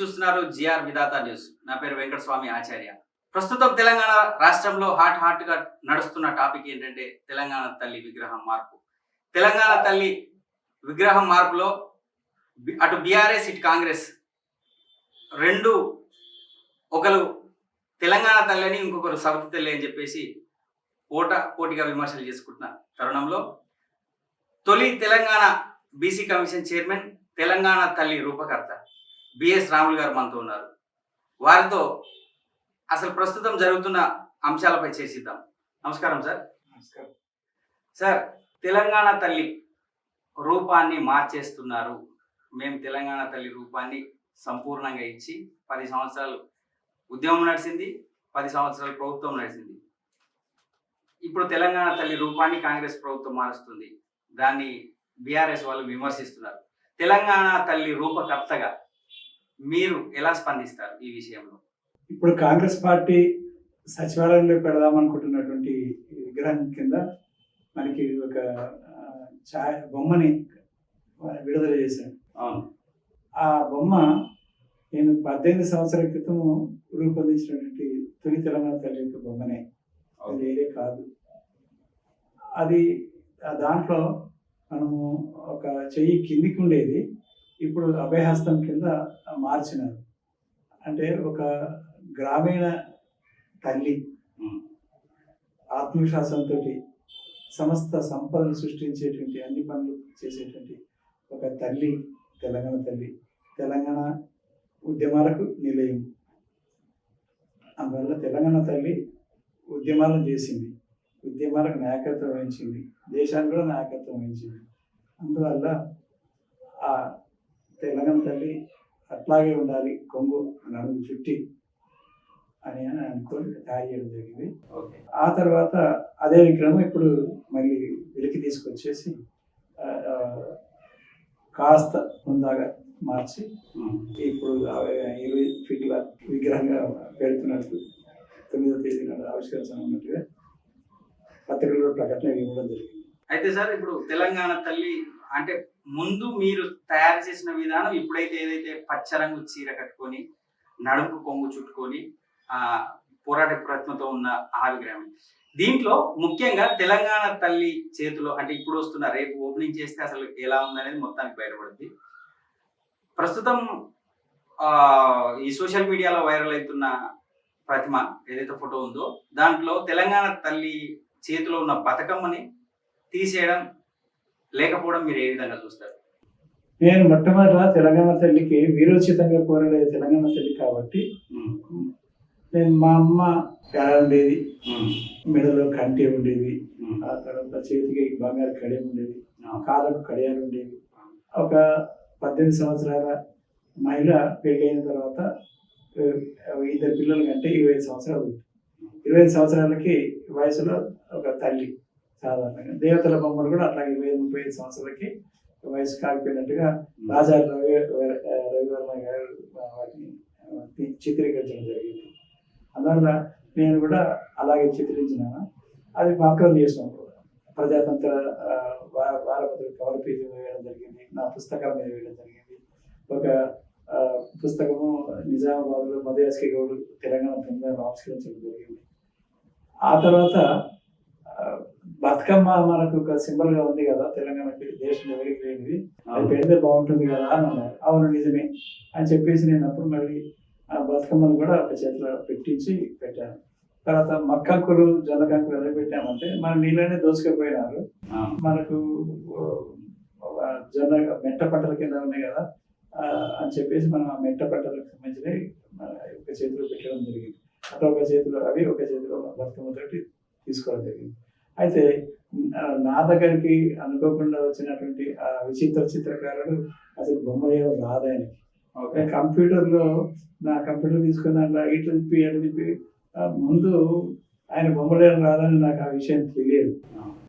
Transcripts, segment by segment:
చూస్తున్నారు జిఆర్ విధాత న్యూస్. నా పేరు వెంకటస్వామి ఆచార్య. ప్రస్తుతం తెలంగాణ రాష్ట్రంలో హాట్ హాట్గా నడుస్తున్న టాపిక్ ఏంటంటే తెలంగాణ తల్లి విగ్రహం మార్పు. తెలంగాణ తల్లి విగ్రహం మార్పులో అటు బీఆర్ఎస్ ఇటు కాంగ్రెస్ రెండు ఒకరు తెలంగాణ తల్లిని ఇంకొకరు సవతి తల్లి అని చెప్పేసి ఓట పోటీగా విమర్శలు చేసుకుంటున్న తరుణంలో తొలి Telangana BC commission chairman Telangana తల్లి రూపకర్త బిఎస్ రాములు గారు మనతో ఉన్నారు. వారితో అసలు ప్రస్తుతం జరుగుతున్న అంశాలపై చర్చిద్దాం. నమస్కారం సార్. నమస్కారం. సార్ తెలంగాణ తల్లి రూపాన్ని మార్చేస్తున్నారు. మేము తెలంగాణ తల్లి రూపాన్ని సంపూర్ణంగా ఇచ్చి పది సంవత్సరాలు ఉద్యమం నడిచింది పది సంవత్సరాలు ప్రభుత్వం నడిచింది ఇప్పుడు తెలంగాణ తల్లి రూపాన్ని కాంగ్రెస్ ప్రభుత్వం మారుస్తుంది. దాన్ని బీఆర్ఎస్ వాళ్ళు విమర్శిస్తున్నారు. తెలంగాణ తల్లి రూపకర్తగా మీరు ఎలా స్పందిస్తారు ఈ విషయంలో? ఇప్పుడు కాంగ్రెస్ పార్టీ సచివాలయంలో పెడదామనుకుంటున్నటువంటి ఈ విగ్రహం కింద మనకి ఒక ఛాయ బొమ్మని విడుదల చేశారు. అవును. ఆ బొమ్మ నేను పద్దెనిమిది సంవత్సరాల క్రితం రూపొందించినటువంటి తొలి తెలంగాణ తల్లి యొక్క బొమ్మనే. అది వేరే కాదు. అది దాంట్లో మనము ఒక చెయ్యి కిందికి ఉండేది. ఇప్పుడు అభయహస్తం కింద మార్చినారు. అంటే ఒక గ్రామీణ తల్లి. ఆత్మవిశ్వాసంతో సమస్త సంపదను సృష్టించేటువంటి అన్ని పనులు చేసేటువంటి ఒక తల్లి తెలంగాణ తల్లి. తెలంగాణ ఉద్యమాలకు నిలయం. అందువల్ల తెలంగాణ తల్లి ఉద్యమాలను చేసింది. ఉద్యమాలకు నాయకత్వం వహించింది. దేశానికి కూడా నాయకత్వం వహించింది. అందువల్ల ఆ తెలంగాణ తల్లి అట్లాగే ఉండాలి కొంగు నడుము చుట్టి అని అని అనుకొని తయారు చేయడం జరిగింది. ఆ తర్వాత అదే విగ్రహం ఇప్పుడు మళ్ళీ వెలికి తీసుకొచ్చేసి కాస్త ముందాగా మార్చి. ఇప్పుడు ఇరవై ఫీట్ల విగ్రహంగా పెడుతున్నట్టు తొమ్మిదో తేదీ నాడు ఆవిష్కరించనున్నట్టుగా పత్రికల్లో ప్రకటన ఇవ్వడం జరిగింది. అయితే సార్ ఇప్పుడు తెలంగాణ తల్లి అంటే ముందు మీరు తయారు చేసిన విధానం ఇప్పుడైతే ఏదైతే పచ్చ రంగు చీర కట్టుకొని నడుపు కొంగు చుట్టుకొని ఆ పోరాట ప్రయత్నంతో ఉన్న ఆవిగ్రహం. దీంట్లో ముఖ్యంగా తెలంగాణ తల్లి చేతిలో అంటే ఇప్పుడు వస్తున్న రేపు ఓపెనింగ్ చేస్తే అసలు ఎలా ఉందనేది మొత్తానికి బయటపడుద్ది ప్రస్తుతం ఈ సోషల్ మీడియాలో వైరల్ అవుతున్న ప్రతిమ ఏదైతే ఫోటో ఉందో దాంట్లో తెలంగాణ తల్లి చేతిలో ఉన్న బతుకమ్మని తీసేయడం లేకపోవడం మీరు ఏ విధంగా చూస్తారు? నేను మొట్టమొదట తెలంగాణ తల్లికి వీరోచితంగా పోరాడే తెలంగాణ తల్లి కాబట్టి నేను మా అమ్మ పేడ ఉండేది. మెడలో కంటి ఉండేది. ఆ తర్వాత చేతికి బంగారు కడియం ఉండేది. కాళ్ళకు కడియాలు ఉండేవి. ఒక పద్దెనిమిది సంవత్సరాల మహిళ పెళ్ళైన తర్వాత ఇద్దరు పిల్లలు కంటే ఇరవై సంవత్సరాలు ఇరవై సంవత్సరాలకి వయసులో ఒక తల్లి. సాధారణంగా. దేవతల బొమ్మలు కూడా అట్లాగే ఇరవై ముప్పై ఐదు సంవత్సరాలకి వయసు కాకపోయినట్టుగా రాజా రవి రవివర్మ గారు వాటిని చిత్రీకరించడం జరిగింది. అందువల్ల నేను కూడా అలాగే చిత్రించినాను అది పాపులర్ చేసినాం ప్రజాతంత్ర వారపత్రిక కవర్ పేజీ వేయడం జరిగింది. నా పుస్తకాల మీద వేయడం జరిగింది. ఒక పుస్తకము నిజామాబాద్లో మధుయాస్కి గౌడ్ తెలంగాణ బృందాన్ని ఆవిష్కరించడం జరిగింది. ఆ తర్వాత బతుకమ్మ మనకు ఒక సింబల్గా ఉంది కదా తెలంగాణకి దేశం ఎవరికి లేనిది. అది పెడితే బాగుంటుంది కదా అని అన్నారు. అవును నిజమే. అని చెప్పేసి నేను అప్పుడు మళ్ళీ ఆ బతుకమ్మను కూడా ఒక చేతిలో పెట్టించి పెట్టాను. తర్వాత మక్కంకులు జొన్న కంకులు ఎలా పెట్టామంటే మన నీళ్ళనే దోసుకుపోయినారు. మనకు జొన్న మెట్ట పంటల కింద ఉన్నాయి కదా అని చెప్పేసి మనం ఆ మెట్ట పంటలకు సంబంధించినవి ఒక చేతిలో పెట్టడం జరిగింది. అట్లా ఒక చేతిలో అవి ఒక చేతిలో బతుకమ్మతోటి తీసుకోవడం జరిగింది. అయితే నా దగ్గరికి అనుకోకుండా వచ్చినటువంటి ఆ విచిత్ర చిత్రకారుడు అసలు బొమ్మలు ఏమో రాదాయనికి ఓకే. కంప్యూటర్లో నా కంప్యూటర్ తీసుకుని అట్లా ఇట్లా తిప్పి అట్లా తిప్పి ముందు ఆయన బొమ్మలేం రాదని నాకు ఆ విషయం తెలియదు.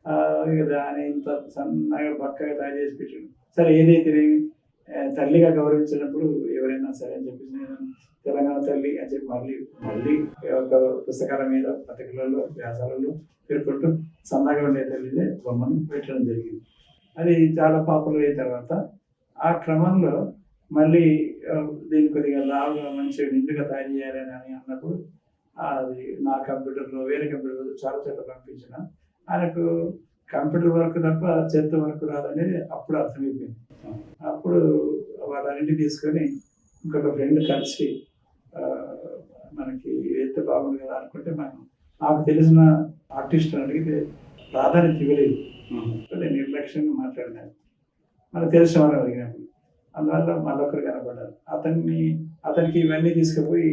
ఆ, ఇక దాన్ని ఇంత సన్నగా బక్కగా తయారు చేసి పెట్టాడు. సరే ఏదైతే తల్లిగా గౌరవించినప్పుడు ఎవరైనా సరే అని చెప్పేసి నేను తెలంగాణ తల్లి అని చెప్పి మళ్ళీ మళ్ళీ ఒక పుస్తకాల మీద పత్రికలలో వ్యాసాలలో పేర్కొంటూ సన్నగా ఉండే తల్లిదే బొమ్మను పెట్టడం జరిగింది. అది చాలా పాపులర్ అయిన తర్వాత ఆ క్రమంలో మళ్ళీ దీని కొద్దిగా లావుగా మంచిగా నిండుగా తయారు చేయాలని అని అన్నప్పుడు అది నా కంప్యూటర్లో వేరే కంప్యూటర్లో చాలా చోట్ల పంపించిన. ఆయనకు కంప్యూటర్ వర్క్ తప్ప చెత్త వర్క్ రాదనేది అప్పుడు అర్థమైపోయింది. అప్పుడు వాళ్ళన్నింటి తీసుకొని ఇంకొక ఫ్రెండ్ కలిసి మనకి ఎంత బాగుంది కదా అనుకుంటే మనం నాకు తెలిసిన ఆర్టిస్ట్ అడిగితే ప్రాధాన్యత ఇవ్వలేదు. నిర్లక్ష్యంగా మాట్లాడినాను మనకు తెలిసిన వారు అడిగినప్పుడు అందువల్ల మళ్ళొకరు కనపడ్డారు. అతన్ని అతనికి ఇవన్నీ తీసుకుపోయి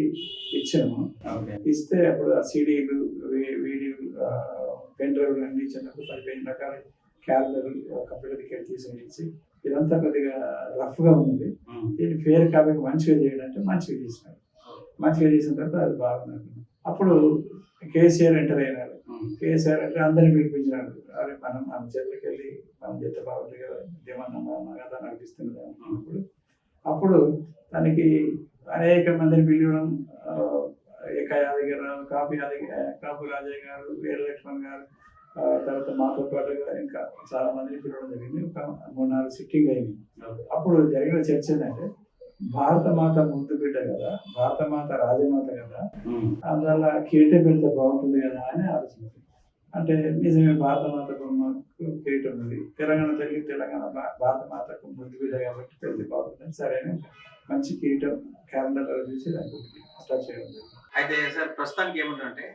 ఇచ్చాము. ఇస్తే అప్పుడు ఆ సీడీలు వీడియోలు పెన్ డ్రైవ్లు అన్ని ఇచ్చినప్పుడు పదిహేను రకాల క్యాలెండర్ కంప్యూటర్ తీసుకొని ఇచ్చి ఇదంతా కొద్దిగా రఫ్గా ఉంది. దీన్ని ఫేర్ కాపీ మంచిగా చేయడం అంటే మంచిగా చేసినాడు మంచిగా చేసిన తర్వాత అది బాగున్నది అప్పుడు కేసీఆర్ ఎంటర్ అయినాడు కేసీఆర్ అంటే అందరిని పిలిపించినాడు అరే మనం మన చేతులకి వెళ్ళి మనం చేత బాగుంది కదా ఏమన్నా మన కదా అనిపిస్తుంది అన్నప్పుడు. అప్పుడు తనకి అనేక మందిని పిలవడం ఏక యాదగిరి గారు కాపు యాదగిరి కాపు రాజయ్య గారు వీర లక్ష్మణ్ గారు తర్వాత మాతో పాటుగా ఇంకా చాలా మందిని పిలవడం జరిగింది. ఒక మూడు నాలుగు సిట్టింగ్ అయింది. అప్పుడు జరిగిన చర్చ ఏంటంటే భారత మాత ముద్దు బిడ్డ కదా భారత మాత రాజమాత కదా అందువల్ల కిరీటం పెడితే బాగుంటుంది కదా అని ఆలోచించింది అంటే నిజమే భారత మాత బొమ్మకు కిరీటం ఉంది. తెలంగాణ తల్లి తెలంగాణ భారత మాతకు ముద్దు బిడ్డ కాబట్టి పెడితే బాగుంటుంది. సరే అని మంచి కిరీటం క్యాలెండర్ చూసి దానికి అటాచ్ చేయడం జరిగింది. అయితే సార్ ప్రస్తుతానికి ఏమిటంటే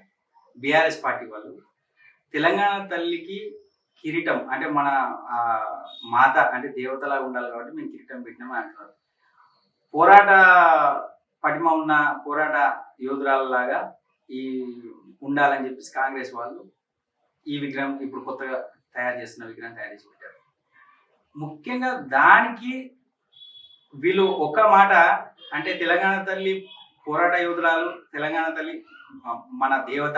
బీఆర్ఎస్ పార్టీ వాళ్ళు తెలంగాణ తల్లికి కిరీటం అంటే మన మాత అంటే దేవతలా ఉండాలి కాబట్టి మేము కిరీటం పెట్టినామని అంటున్నారు. పోరాట పటిమ ఉన్న పోరాట యోధురాలలాగా ఈ ఉండాలని చెప్పేసి కాంగ్రెస్ వాళ్ళు ఈ విగ్రహం ఇప్పుడు కొత్తగా తయారు చేస్తున్న విగ్రహం తయారు చేసి పెట్టారు. ముఖ్యంగా దానికి వీళ్ళు ఒక మాట అంటే తెలంగాణ తల్లి పోరాట యోధురాలు తెలంగాణ తల్లి మన దేవత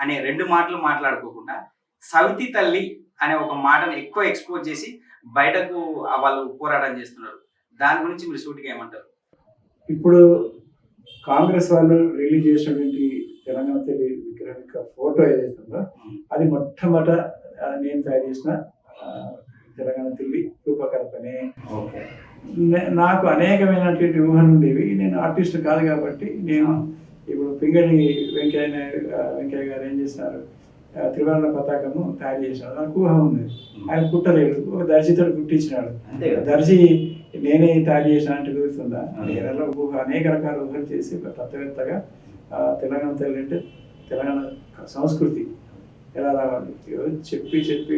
అనే రెండు మాటలు మాట్లాడుకోకుండా సవితి తల్లి అనే ఒక మాటను ఎక్కువ ఎక్స్పోజ్ చేసి బయటకు వాళ్ళు పోరాటం చేస్తున్నారు. దాని గురించి మీరు సూటిగా ఏమంటారు? ఇప్పుడు కాంగ్రెస్ వాళ్ళు రిలీజ్ చేసినటువంటి తెలంగాణ తల్లి విగ్రహం యొక్క ఫోటో ఏదైతే ఉందో అది మొట్టమొదట నేను తయారు చేసిన తెలంగాణ తల్లి రూపకల్పనే. నాకు అనేకమైనటువంటి ఊహలు ఉండేవి నేను ఆర్టిస్ట్ కాదు కాబట్టి నేను ఇప్పుడు పింగళి వెంకయ్య వెంకయ్య గారు ఏం చేసినారు త్రివర్ణ పతాకము తయారు చేసినారు నాకు ఊహ ఉంది. ఆయన కుట్టలేడు ఒక దర్శితో కుట్టించినాడు. దర్శి నేనే తయారు చేసిన అంటే గుర్తుందా అవును. నేను అలా ఊహ అనేక రకాల ఊహలు చేసి ఒక తత్వవేత్తగా తెలంగాణ తల్లి అంటే తెలంగాణ సంస్కృతి ఎలా రావాలి? చెప్పి చెప్పి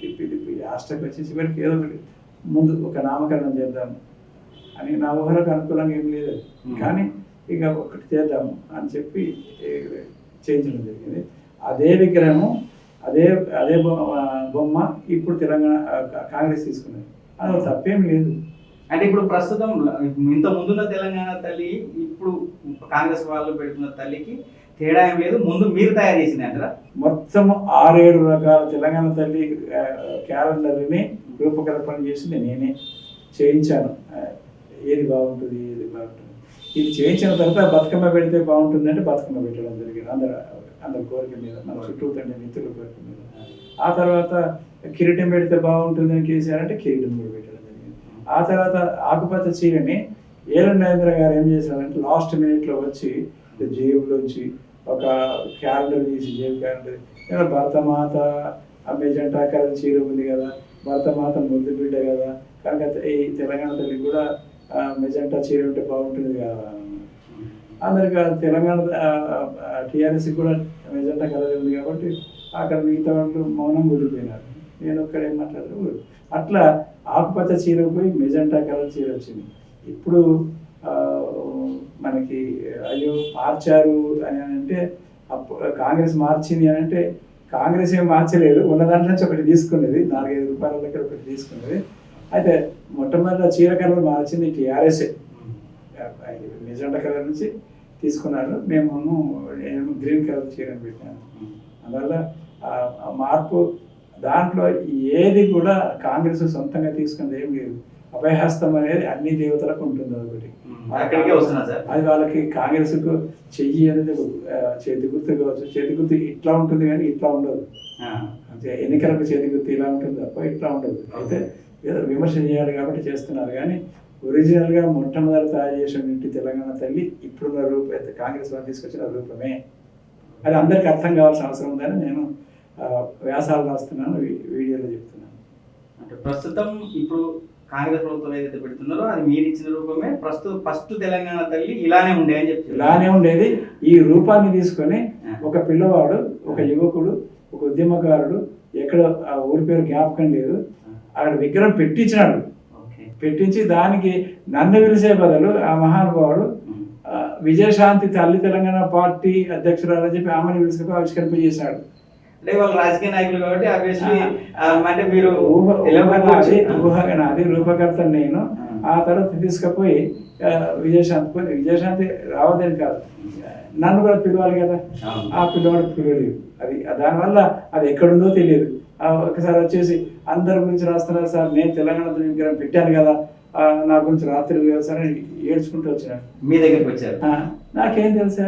తిప్పి తిప్పి లాస్ట్కి వచ్చి చివరికి ఏదో ఒకటి ముందు ఒక నామకరణం చేద్దాం అని నా ఊహలకు అనుకూలంగా ఏం లేదు. కానీ ఇక ఒకటి చేద్దాము అని చెప్పి చేయించడం జరిగింది. అదే విగ్రహము అదే అదే బొమ్మ ఇప్పుడు తెలంగాణ కాంగ్రెస్ తీసుకున్నది. అది తప్పేం లేదు. అంటే ఇప్పుడు ప్రస్తుతం ఇంత ముందున్న తెలంగాణ తల్లి ఇప్పుడు కాంగ్రెస్ వాళ్ళు పెడుతున్న తల్లికి తేడా ఏం లేదు. ముందు మీరు తయారు చేసింది అంటారా? మొత్తం ఆరేడు రకాల తెలంగాణ తల్లి క్యాలెండర్ని రూపకల్పన చేసింది నేనే. చేయించాను. ఏది బాగుంటుంది ఏది బాగుంటుంది. ఇది చేయించిన తర్వాత బతుకమ్మ పెడితే బాగుంటుంది అంటే బతుకమ్మ పెట్టడం జరిగింది. అందరు అందరి కోరిక మీద మన చుట్టూ తండ్రి మిత్రుల కోరిక మీద. ఆ తర్వాత కిరీటం పెడితే బాగుంటుంది అని కేసీఆర్ అంటే కిరీటం కూడా పెట్టడం జరిగింది. ఆ తర్వాత ఆకుపచ్చ చీరని ఏలు నరేంద్ర గారు ఏం చేశారంటే లాస్ట్ మినిట్లో వచ్చి జేబులోంచి ఒక క్యాలెండర్ తీసి జేబు క్యాలెండర్ భర్తమాత భరతమాత మెజెంటా కలర్ చీర ఉంది కదా భరతమాత ముద్దు బిడ్డ కదా కనుక ఈ తెలంగాణ తల్లి కూడా మెజెంటా చీర ఉంటే బాగుంటుంది కదా. అందరికి తెలంగాణ టీఆర్ఎస్ కూడా మెజెంటా కలర్ ఉంది కాబట్టి అక్కడ మిగతా వాళ్ళు మౌనం కూలిపోయినారు. నేను ఒక్కడ ఏం అట్లా ఆకుపచ్చ చీర పోయి మెజెంటా కలర్ చీర వచ్చింది. ఇప్పుడు మనకి అయ్యో మార్చారు అని అంటే అప్పుడు కాంగ్రెస్ మార్చింది అని అంటే కాంగ్రెస్ ఏం మార్చలేదు. ఉన్న దాంట్లో నుంచి ఒకటి తీసుకున్నది. నాలుగైదు రూపాయల దగ్గర ఒకటి తీసుకున్నది. అయితే మొట్టమొదటి చీర కలర్ మార్చింది టీఆర్ఎస్ఏ మెజెంటా కలర్ నుంచి తీసుకున్నారు. మేము నేను గ్రీన్ కలర్ చీరని పెట్టాను అందువల్ల ఆ- మార్పు దాంట్లో ఏది కూడా కాంగ్రెస్ సొంతంగా తీసుకున్నది ఏం లేదు. అభయహస్తం అనేది అన్ని దేవతలకు ఉంటుంది సార్? అది వాళ్ళకి కాంగ్రెస్కు చెయ్యి అనేది చేతి గుర్తు కావచ్చు. చేతి గుర్తు ఇట్లా ఉంటుంది కానీ ఇట్లా ఉండదు. ఎన్నికలకు చేతి గుర్తు ఇలా ఉంటుంది తప్ప ఇట్లా ఉండదు. అయితే ఏదో విమర్శ చేయాలి కాబట్టి చేస్తున్నారు. కానీ ఒరిజినల్గా మొట్టమొదటి తయారు చేసినటువంటి తెలంగాణ తల్లి ఇప్పుడున్న రూపం అయితే కాంగ్రెస్ వారు తీసుకొచ్చిన రూపమే. అది అందరికి అర్థం కావాల్సిన అవసరం ఉందని నేను వ్యాసాలు రాస్తున్నాను వీడియోలో చెప్తున్నాను. అంటే ప్రస్తుతం ఇప్పుడు కాంగ్రెస్ ప్రభుత్వం ఏదైతే పెడుతున్నారో అది మీరు ఇచ్చిన రూపమే. ప్రస్తుతం ఫస్ట్ తెలంగాణ తల్లి ఇలానే ఉండే అని చెప్పి ఇలానే ఉండేది. ఈ రూపాన్ని తీసుకొని ఒక పిల్లవాడు ఒక యువకుడు ఒక ఉద్యమకారుడు ఎక్కడ ఆ ఊరి పేరు జ్ఞాపకం లేదు. అక్కడ విగ్రహం పెట్టించినాడు. పెట్టించి దానికి నన్ను పిలిచే బదులు ఆ మహానుభావుడు విజయశాంతి తల్లి తెలంగాణ పార్టీ అధ్యక్షురాలని చెప్పి ఆమెను పిలుచుకొని ఆవిష్కరింపజేశాడు అంటే వాళ్ళు రాజకీయ నాయకులు కాబట్టి అంటే మీరు రూపకర్త నేను ఆ తర్వాత తీసుకుపోయి విజయశాంతి విజయశాంతి రావద్దని కాదు. నన్ను కూడా పిలవాలి కదా. ఆ పిల్లవాడు పిలవలేదు. అది దానివల్ల అది ఎక్కడుందో తెలియదు. ఒకసారి వచ్చేసి అందరి గురించి రాస్తున్నారు సార్. నేను తెలంగాణ విగ్రహం పెట్టాను కదా. నా గురించి రాత్రి సార్ ఏడ్చుకుంటూ వచ్చినాడు మీ దగ్గరికి వచ్చారు? నాకేం తెలుసా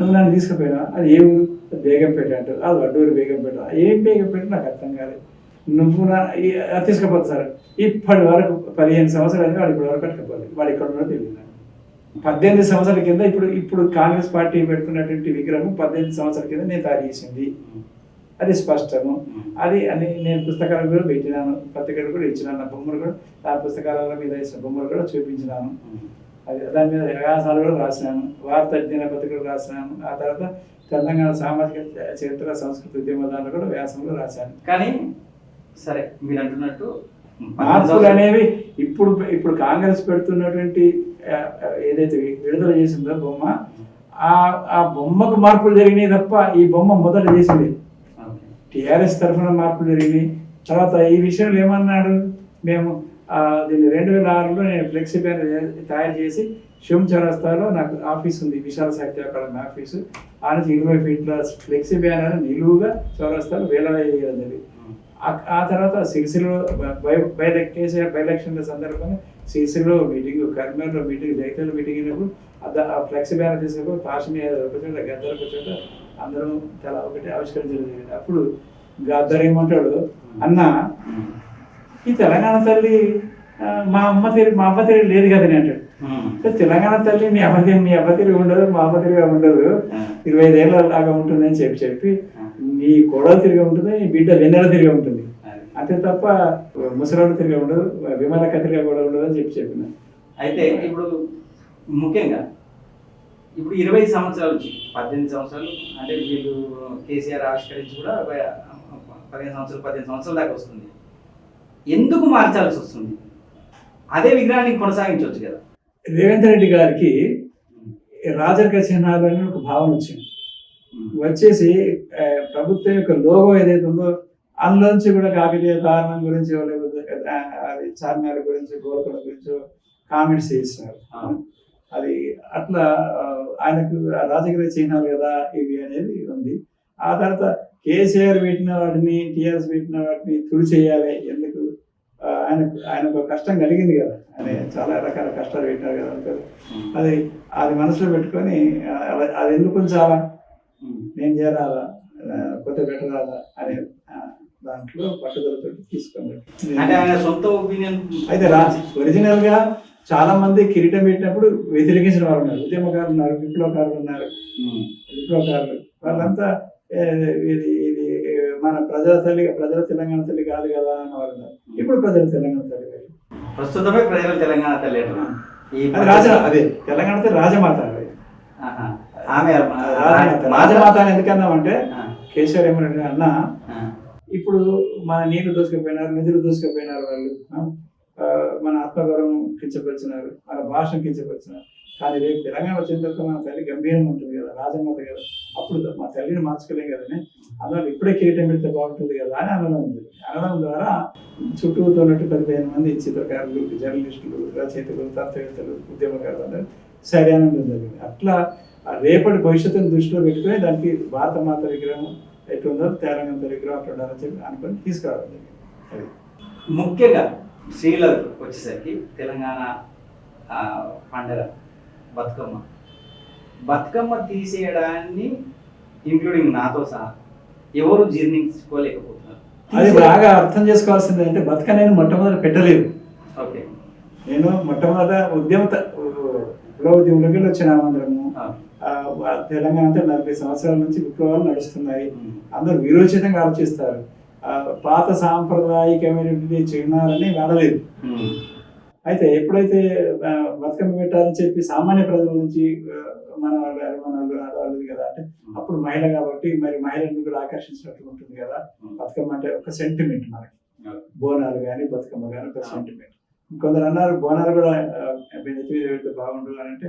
నువ్వు నన్ను తీసుకుపోయినా. అది ఏ ఊరు బేగంపేట అంటూ అది వడ్డూరు బేగంపేట ఏం బేగంపేట నాకు అర్థం కాలేదు. నువ్వు నా ఈ- అది తీసుకుపోతా సార్. ఇప్పటి వరకు పదిహేను సంవత్సరాలు వాడు ఇప్పటి వరకు పట్టుకపోలేదు వాడు ఇక్కడ ఉన్నదో తెలియదు. పద్దెనిమిది సంవత్సరాల కింద ఇప్పుడు ఇప్పుడు కాంగ్రెస్ పార్టీ పెట్టుకున్నటువంటి విగ్రహం పద్దెనిమిది సంవత్సరాల కింద నేను తయారు చేసింది. అది స్పష్టము. అది అని నేను పుస్తకాలు కూడా పెట్టినాను. పత్రికలు కూడా ఇచ్చినాను. నా బొమ్మలు కూడా ఆ పుస్తకాల మీద వేసిన బొమ్మలు కూడా చూపించినాను. అది దాని మీద వ్యాసాలు కూడా రాసినాను. వార్త దినపత్రికలు రాసినాను. ఆ తర్వాత తెలంగాణ సామాజిక చరిత్ర సంస్కృతి ఉద్యమ దాంట్లో కూడా వ్యాసం కూడా రాశాను. కానీ సరే మీరు అంటున్నట్టు మార్పులు అనేవి ఇప్పుడు ఇప్పుడు కాంగ్రెస్ పెడుతున్నటువంటి ఏదైతే విడుదల చేసిందో బొమ్మ ఆ ఆ బొమ్మకు మార్పులు జరిగినాయి తప్ప ఈ బొమ్మ మొదట చేసింది. టీఆర్ఎస్ తరఫున మార్పులు జరిగినాయి. తర్వాత ఈ విషయంలో ఏమన్నాడు? మేము దీన్ని రెండు వేల ఆరులో నేను ఫ్లెక్సీ బ్యానర్ తయారు చేసి శివం చౌరస్తాలో నాకు ఆఫీస్ ఉంది విశాల సాహిత్య అకాడమీ ఆఫీసు. ఆ నుంచి ఇరవై ఫీట్ల ఫ్లెక్సీ బ్యానర్ నిలువుగా చౌరస్తాలో వేలాడ జరిగింది. ఆ- తర్వాత సిరిసిలో బై బై కేసీఆర్ బై ఎలక్షన్ల సందర్భంగా సిరిసిలో మీటింగ్ కర్నూలులో మీటింగ్ జగిత్యాల మీటింగ్ అయినప్పుడు ఆ ఫ్లెక్సీ బ్యానర్ తీసుకుని కాశ్మీ ఒక చోట చోట అందరం తల ఒకటి ఆవిష్కరించడం జరిగింది. అప్పుడు గద్దర్ ఏమంటాడు అన్న ఈ తెలంగాణ తల్లి మా అమ్మ తిరిగి మా అమ్మ తిరిగి లేదు కదా అని అంటాడు. తెలంగాణ తల్లి మీ అమ్మ తిరిగి మీ అమ్మ తిరిగి ఉండదు మా అమ్మ తిరిగి ఉండదు. ఇరవై ఐదేళ్ళ లాగా ఉంటుంది అని చెప్పి చెప్పి నీ కోడలు తిరిగి ఉంటుంది నీ బిడ్డ వెన్నెల తిరిగి ఉంటుంది. అంతే తప్ప ముసలాడు తిరిగి ఉండదు విమాన కత్తిరిగా కూడా ఉండదు అని చెప్పి చెప్పిన. అయితే ఇప్పుడు ముఖ్యంగా ఇప్పుడు ఇరవై సంవత్సరాల నుంచి పద్దెనిమిది సంవత్సరాలు. అంటే వీళ్ళు కేసీఆర్ ఆవిష్కరించి కూడా పదిహేను సంవత్సరాలు పదిహేను సంవత్సరాల దాకా వస్తుంది. ఎందుకు మార్చాల్సి వస్తుంది? అదే విగ్రహాన్ని కొనసాగించవచ్చు కదా. రేవంత్ రెడ్డి గారికి రాజరిక చిహ్నాలు అని ఒక భావన వచ్చింది. వచ్చేసి ప్రభుత్వం యొక్క లోగో ఏదైతే ఉందో అందులోంచి కూడా కాకతీయ కారణం గురించి లేకపోతే అది చార్మినార్ గురించి గోల్కొండ గురించి కామెంట్స్ చేస్తున్నారు. అది అట్లా ఆయనకు రాజకీయ చిహ్నాలు కదా ఇవి అనేది ఉంది. ఆ తర్వాత కేసీఆర్ పెట్టిన వాటిని టీఆర్ఎస్ పెట్టిన వాటిని తుడి చేయాలి ఎందుకు? ఆ, ఆయనకు కష్టం కలిగింది కదా. ఆయన చాలా రకాల కష్టాలు పెట్టినారు కదా అందుకని అది అది మనసులో పెట్టుకొని అది ఎందుకు ఉంచాలా? నేను చేరాలా? కొత్త పెట్టరాలా అనే దాంట్లో పట్టుదలతో తీసుకున్నాడు అంటే ఆయన సొంత ఒపీనియన్ అయితే ఒరిజినల్గా చాలా మంది కిరీటం పెట్టినప్పుడు వ్యతిరేకించిన వారు ఉన్నారు. ఉద్యమకారులు ఉన్నారు విప్లవకారులు ఉన్నారు. విప్లవకారులు. వాళ్ళంతా ఇది ఇది మన ప్రజల తల్లి ప్రజల తెలంగాణ తల్లి కాదు కదా అన్న వారు ఉన్నారు. ఇప్పుడు ప్రజల తెలంగాణ తల్లి. ప్రస్తుతమే ప్రజలు తెలంగాణ తల్లి రాజ అదే తెలంగాణ తల్లి రాజమాత. ఆమె రాజమాత. అని ఎందుకన్నామంటే కేసీఆర్ ఏమన్నా అన్నా ఇప్పుడు మన నీళ్ళు దోసుకుపోయినారు నిధులు దోసుకుపోయినారు వాళ్ళు. మన ఆత్మగౌరవం కించపరిచినారు మన భాషను కించపరిచినారు. కానీ రేపు తెలంగాణ వచ్చిన తర్వాత మన తల్లి గంభీరంగా ఉంటుంది కదా రాజమాత కదా. అప్పుడు మా తల్లిని మార్చుకోలేం కదనే. అందులో ఇప్పుడే కిరీటం పెడితే బాగుంటుంది కదా అని అనడం ఉంది. అనడం ద్వారా చుట్టూతో ఉన్నట్టు పదిహేను మంది చిత్రకారులు జర్నలిస్టులు రచయితలు తత్వవేత్తలు ఉద్యమకారులు అందరూ సరే అనడం జరిగింది అట్లా రేపటి భవిష్యత్తును దృష్టిలో పెట్టుకుని దానికి భారత మాత విగ్రహం ఎట్లుందో తెలంగాణ విగ్రహం అట్లా ఉండాలని చెప్పి అనుకుని తీసుకురావడం జరిగింది. అది. ముఖ్యంగా స్త్రీలకు వచ్చేసరికి తెలంగాణ పండగ బతుకమ్మ. బతుకమ్మ తీసేయడాన్ని ఇంక్లూడింగ్ నాతో సహా ఎవరు జీర్ణించుకోలేకపోతున్నారు? అది బాగా అర్థం చేసుకోవాల్సింది అంటే బతుక నేను మొట్టమొదటి పెట్టలేదు. ఓకే. నేను మొట్టమొదట ఉద్యమ విప్లవ ఉద్యమంలోకి వచ్చిన అందరము తెలంగాణ అంతా నలభై సంవత్సరాల నుంచి విప్లవాలు నడుస్తున్నాయి. అందరూ విరోచితంగా ఆలోచిస్తారు. పాత సాంప్రదాయకమైనటువంటి చిహ్నాలని వాడలేదు. అయితే ఎప్పుడైతే బతుకమ్మ పెట్టాలని చెప్పి సామాన్య ప్రజల నుంచి మన వాళ్ళు మన వాళ్ళు కదా అంటే అప్పుడు మహిళ కాబట్టి మరి మహిళలను కూడా ఆకర్షించినట్టు ఉంటుంది కదా. బతుకమ్మ అంటే ఒక సెంటిమెంట్ మనకి. బోనాలు కానీ బతుకమ్మ కానీ ఒక. సెంటిమెంట్ కొందరు అన్నారు బోనాలు కూడా నెత్తి మీద పెడితే బాగుండు అని అంటే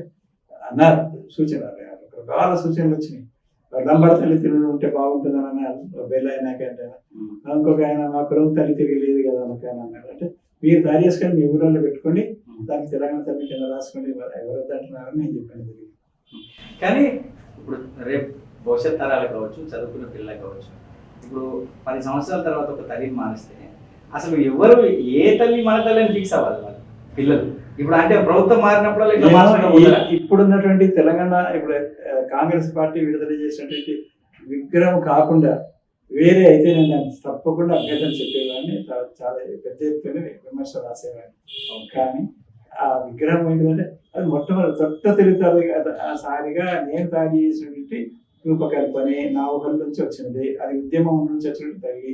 అన్నారు సూచనలు రకరకాల సూచనలు వచ్చినాయి? లంబడ తల్లి తిరుగుడు ఉంటే బాగుంటుంది అని అన్నారు. బెల్ల అయినాక అంటే ఇంకొక ఆయన మా కులం తల్లి తిరగలేదు కదా అనక అని అన్నాడు అంటే మీరు తయారు చేసుకొని మీ ఊళ్ళో పెట్టుకొని దానికి తెలంగాణ తల్లి కింద రాసుకొని ఎవరు అంటున్నారని నేను చెప్పాను. కానీ ఇప్పుడు రేపు భవిష్యత్ తరాలు కావచ్చు చదువుకున్న పిల్లలు కావచ్చు ఇప్పుడు పది సంవత్సరాల తర్వాత ఒక తల్లిని మారిస్తే అసలు ఎవరు ఏ తల్లి మన తల్లి అని ఫిక్స్ అవ్వాలి వాళ్ళు? పిల్లలు. ఇప్పుడు అంటే ప్రభుత్వం మారినప్పుడు పోతారా? ఇప్పుడున్నటువంటి తెలంగాణ ఇప్పుడు కాంగ్రెస్ పార్టీ విడుదల చేసినటువంటి విగ్రహం కాకుండా వేరే అయితే నేను దాన్ని తప్పకుండా అభ్యర్థన చెప్పేవాడిని. చాలా పెద్ద ఎత్తున విమర్శ రాసేవాడిని. కానీ ఆ విగ్రహం ఏంటంటే అది మొట్టమొదటి తొట్ట తెలుగుతారు ఆ సారిగా నేను తయారు చేసినటువంటి రూపకల్పనే నా ఊహల నుంచి వచ్చినది అది ఉద్యమం నుంచి వచ్చినట్టు తల్లి.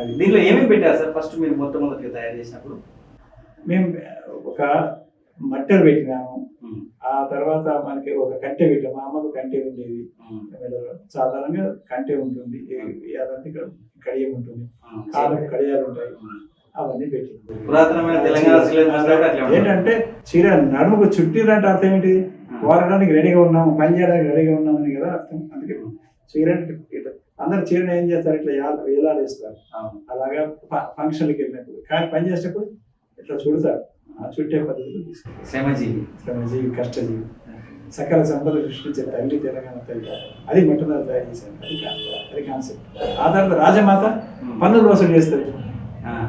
అది దీంట్లో ఏమేమి పెట్టారు సార్? ఫస్ట్ మీరు మొట్టమొదటిగా తయారు చేసినప్పుడు. మేము ఒక మట్టలు పెట్టినాము. ఆ తర్వాత మనకి ఒక కంటె పెట్టాము. మా అమ్మకు కంటె ఉండేది. సాధారణంగా కంటె ఉంటుంది. అదంతా ఇక్కడ కడియం ఉంటుంది. కాళ్ళకు కడియాలు ఉంటాయి. అవన్నీ పెట్టి పురాతనమైన తెలంగాణ శిలాజాలు కూడా అట్లే ఉంటాయి. ఏంటంటే చీర నడుముకు చుట్టిరంటే అర్థం ఏంటి? వాడడానికి రెడీగా ఉన్నాము. పని చేయడానికి రెడీగా ఉన్నామని కదా అర్థం. అందుకే చీర అందరు చీరను ఏం చేస్తారు? ఇట్లా వేలాడేస్తారు. అలాగా ఫంక్షన్కి వెళ్ళినప్పుడు. కానీ పని చేసేటప్పుడు ఇట్లా చుడతారు? ఆ చుట్టే పద్ధతులు తీసుకుంటారు. శ్రమజీవి. శ్రమజీవి కష్టజీవి. సకల సంపద సృష్టించే తల్లి తెలంగాణ తల్లి అది మొట్టమొదటి తయారు చేశాను అది అది కాన్సెప్ట్ ఆ తర్వాత రాజమాత పన్నులు వసూలు చేస్తుంది.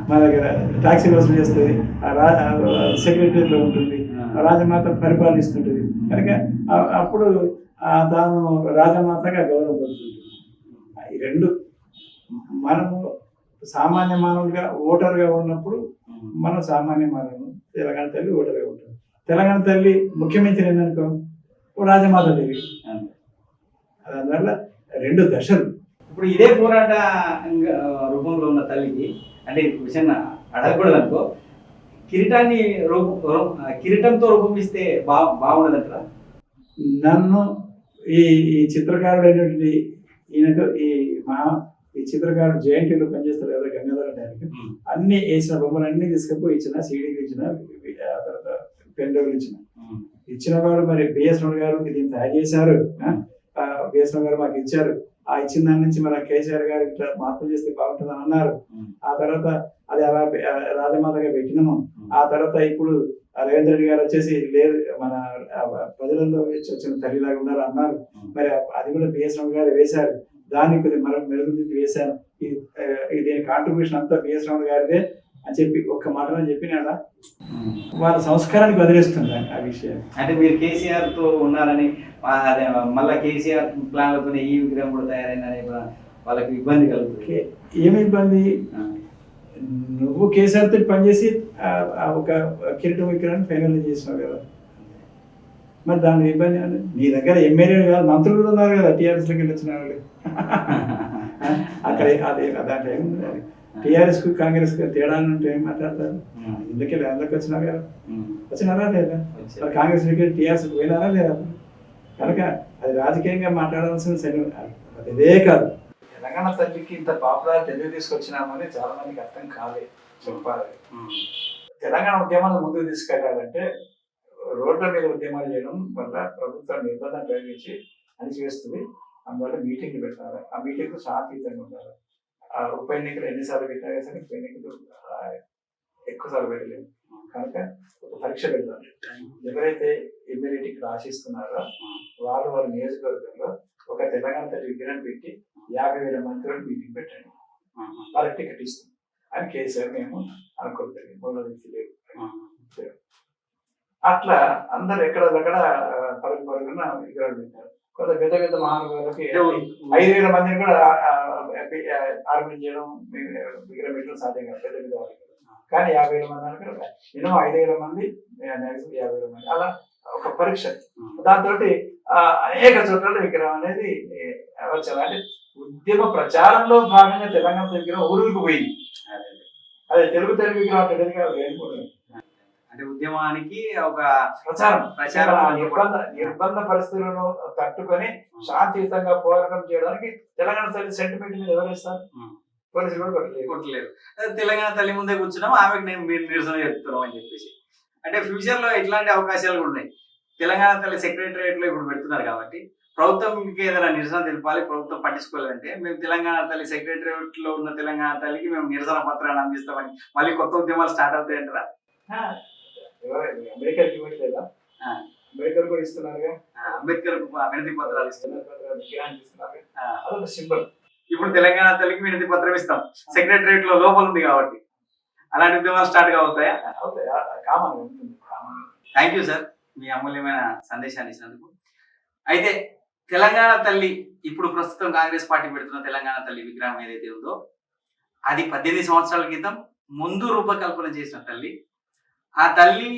మా దగ్గర టాక్సీ వసూలు చేస్తుంది. ఆ రా సెక్రటరీలో ఉంటుంది. ఆ. రాజమాత పరిపాలిస్తుంటుంది. కనుక అప్పుడు ఆ తాను రాజమాతగా గౌరవం పొందుతుంది. ఈ రెండు మనము సామాన్య మానవులుగా ఓటర్గా ఉన్నప్పుడు మనం సామాన్య మానవులు తెలంగాణ తల్లి ఓటర్గా ఉంటుంది తెలంగాణ తల్లి ముఖ్యమంత్రి ఏందనుకో రాజమాత దేవి. అందువల్ల రెండు దశలు. ఇప్పుడు ఇదే పోరాట రూపంలో ఉన్న తల్లికి అంటే విషయం అడగకూడదు అనుకో కిరీటాన్ని రూపం కిరీటంతో రూపొందిస్తే బా బాగుండదంటారా? నన్ను ఈ ఈ చిత్రకారుడైనటువంటి ఈయనకు ఈ మహా ఈ చిత్రకారుడు జయంతిలో పనిచేస్తారు కదా గంగాధర గారికి అన్ని వేసిన బొమ్మలు అన్ని తీసుకపోయి ఇచ్చిన సీడీలు ఇచ్చిన తర్వాత పెన్ డ్రైవ్లు ఇచ్చిన. ఇచ్చిన వాడు మరి బిఎస్ఎన్ గారు దీన్ని తయారు చేశారు. బిఎస్ఎన్ గారు మాకు ఇచ్చారు. ఆ ఇచ్చిన దాని నుంచి మన కేసీఆర్ గారు ఇట్లా మార్పులు చేస్తే బాగుంటుంది అని అన్నారు. ఆ తర్వాత అది అలా రాజమాతగా పెట్టినాము. ఆ తర్వాత ఇప్పుడు రేవంత్ రెడ్డి గారు వచ్చేసి లేదు మన ప్రజలలో వచ్చి వచ్చిన తల్లిలాగా ఉన్నారు అన్నారు. మరి అది కూడా బిఎస్ఎన్ గారు వేశారు. దాన్ని కొద్దిగా మనం మెరుగుదిద్ది వేశాను. ఇది కాంట్రిబ్యూషన్ అంతా బిఎస్ఎన్ గారిదే అని చెప్పి ఒక్క మాటలో చెప్పినాడా వాళ్ళ సంస్కారానికి వదిలేస్తుంది ఆ- విషయం అంటే మీరు కేసీఆర్తో ఉన్నారని మళ్ళా కేసీఆర్ ప్లాన్లతో ఈ విగ్రహం కూడా తయారైందని వాళ్ళకి ఇబ్బంది కలుగుతుంది. ఏమి ఇబ్బంది. నువ్వు కేసీఆర్ తోటి పనిచేసి ఒక కిరీటం విగ్రహాన్ని ఫైనల్ చేసినావు కదా. మరి దాని ఇబ్బంది ఏముంది? నీ దగ్గర ఎమ్మెల్యేలు కాదు మంత్రులు కూడా ఉన్నారు కదా టీఆర్ఎస్లోకి వచ్చిన వాళ్ళు అక్కడ అదే దాంట్లో ఏముంది అది టీఆర్ఎస్కు కాంగ్రెస్కు తేడా ఉంటే ఏం మాట్లాడతారు ఉమ్. ఇందుకే అందులోకి వచ్చినావు కదా. వచ్చినారా లేదా. మరి కాంగ్రెస్లోకి టీఆర్ఎస్ పోయినారా లేదా కనుక అది రాజకీయంగా మాట్లాడాల్సిన సరి అది ఇదే కాదు తెలంగాణ తల్లికి ఇంత పాపులారిటీ ఎందుకు తీసుకొచ్చినామని చాలా మందికి అర్థం కాలేదు చెప్పాలి. తెలంగాణ ఉద్యమాలను ముందుకు తీసుకెళ్ళాలంటే రోడ్ల మీద ఉద్యమాలు చేయడం వల్ల ప్రభుత్వం నిబంధన కలిగించి అణిచివేస్తుంది. అందువల్ల మీటింగ్లు పెట్టాలి. ఆ మీటింగ్ శాంతియుతంగా ఉండాలి. ఆ ఉప ఎన్నికలు ఎన్నిసార్లు పెట్టినా సరే ఉప ఎన్నికలు ఎక్కువసార్లు ఎక్కువ సార్లు పెట్టలేము. కనుక ఒక పరీక్ష పెడతారు ఎవరైతే ఎమ్మెల్యేట్ ఇక్కడ ఆశిస్తున్నారో వాళ్ళు వాళ్ళ నియోజకవర్గంలో ఒక తెలంగాణ విగ్రహం పెట్టి యాభై వేల మందితో మీటింగ్ పెట్టండి. వాళ్ళకి టికెట్ ఇస్తుంది అని కేసీఆర్ మేము అనుకుంటుంది మూడో వ్యక్తి లేదు. అట్లా అందరు ఎక్కడ పలుకు పరుగున విగ్రహాలు పెట్టారు కొంత పెద్ద పెద్ద మహానుభావులకి ఐదు వేల మందిని కూడా ఆర్గనైజ్ చేయడం విగ్రహం పెట్టడం సాధ్యం కాదు పెద్ద పెద్ద వాళ్ళకి. కానీ యాభై వేల మంది అనుకుని మినిమం ఐదు వేల మంది మ్యాక్సిమం యాభై వేల మంది. అలా ఒక పరీక్ష. దాంతో అనేక చోట్ల విగ్రహం అనేది వచ్చారు అంటే ఉద్యమ ప్రచారంలో భాగంగా తెలంగాణ విగ్రహం ఊరుకు పోయింది. అదే, తెలుగు తెలుగు విగ్రహం ఏం కూడా లేదు. అంటే ఉద్యమానికి ఒక ప్రచారం. ప్రచారం నిర్బంధ పరిస్థితులను తట్టుకొని శాంతియుతంగా పోరాటం చేయడానికి తెలంగాణ తల్లి సెంటిమెంట్ మీద ఎవరు ఇస్తారు ఉం. పోలీసులు కూడా కొట్టలేదు. కొట్టలేదు. అదే తెలంగాణ తల్లి ముందే కూర్చున్నాం ఆమెకు నేను మీరు నిరసన చెప్తున్నాం అని చెప్పేసి. అంటే ఫ్యూచర్లో ఇట్లాంటి అవకాశాలు కూడా ఉన్నాయి. తెలంగాణ తల్లి సెక్రటరియట్లో ఇప్పుడు పెడుతున్నారు కాబట్టి ప్రభుత్వంకి ఏదైనా నిరసన తెలిపాలి ప్రభుత్వం పట్టించుకోలేదంటే మేము తెలంగాణ తల్లి సెక్రటరియట్లో ఉన్న తెలంగాణ తల్లికి మేము నిరసన పత్రాన్ని అందిస్తామని మళ్ళీ కొత్త ఉద్యమాలు స్టార్ట్ అవుతాయంటారా? అమెరికాకి ఇవ్వట్లేదా. అమెరికా కూడా ఇస్తున్నారుగా? అంబేద్కర్ వినతి పత్రాలు ఇస్తున్నారు. అదొక సింబల్. ఇప్పుడు తెలంగాణ తల్లికి వినతి పత్రం ఇస్తాం. సెక్రటరియట్లో లోపల ఉంది కాబట్టి. అలాంటి ఉద్యమాలు స్టార్ట్ అవుతాయా అవుతాయి? కామన్ ఉంటుంది. కామన్ థ్యాంక్ యూ సార్ మీ అమూల్యమైన సందేశాన్ని ఇచ్చినందుకు. అయితే తెలంగాణ తల్లి ఇప్పుడు ప్రస్తుతం కాంగ్రెస్ పార్టీ పెడుతున్న తెలంగాణ తల్లి విగ్రహం ఏదైతే ఉందో అది పద్దెనిమిది సంవత్సరాల క్రితం ముందు రూపకల్పన చేసిన తల్లి. ఆ తల్లి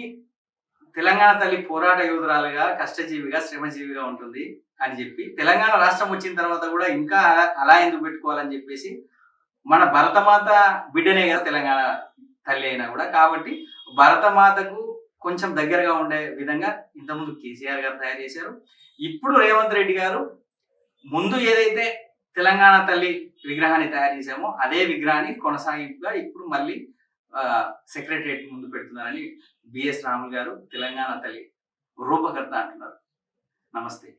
తెలంగాణ తల్లి పోరాట యోధురాలుగా కష్టజీవిగా శ్రమజీవిగా ఉంటుంది అని చెప్పి తెలంగాణ రాష్ట్రం వచ్చిన తర్వాత కూడా ఇంకా అలా- అలా ఎందుకు పెట్టుకోవాలని చెప్పేసి మన భరతమాత బిడ్డనే కదా తెలంగాణ తల్లి అయినా కూడా. కాబట్టి భరతమాతకు కొంచెం దగ్గరగా ఉండే విధంగా ఇంతకుముందు కేసీఆర్ గారు తయారు చేశారు. ఇప్పుడు రేవంత్ రెడ్డి గారు ముందు ఏదైతే తెలంగాణ తల్లి విగ్రహాన్ని తయారు చేశామో అదే విగ్రహాన్ని కొనసాగింపుగా ఇప్పుడు మళ్ళీ సెక్రటరియట్ ముందు పెడుతున్నారని బిఎస్ రాములు గారు తెలంగాణ తల్లి రూపకర్త అంటున్నారు. నమస్తే.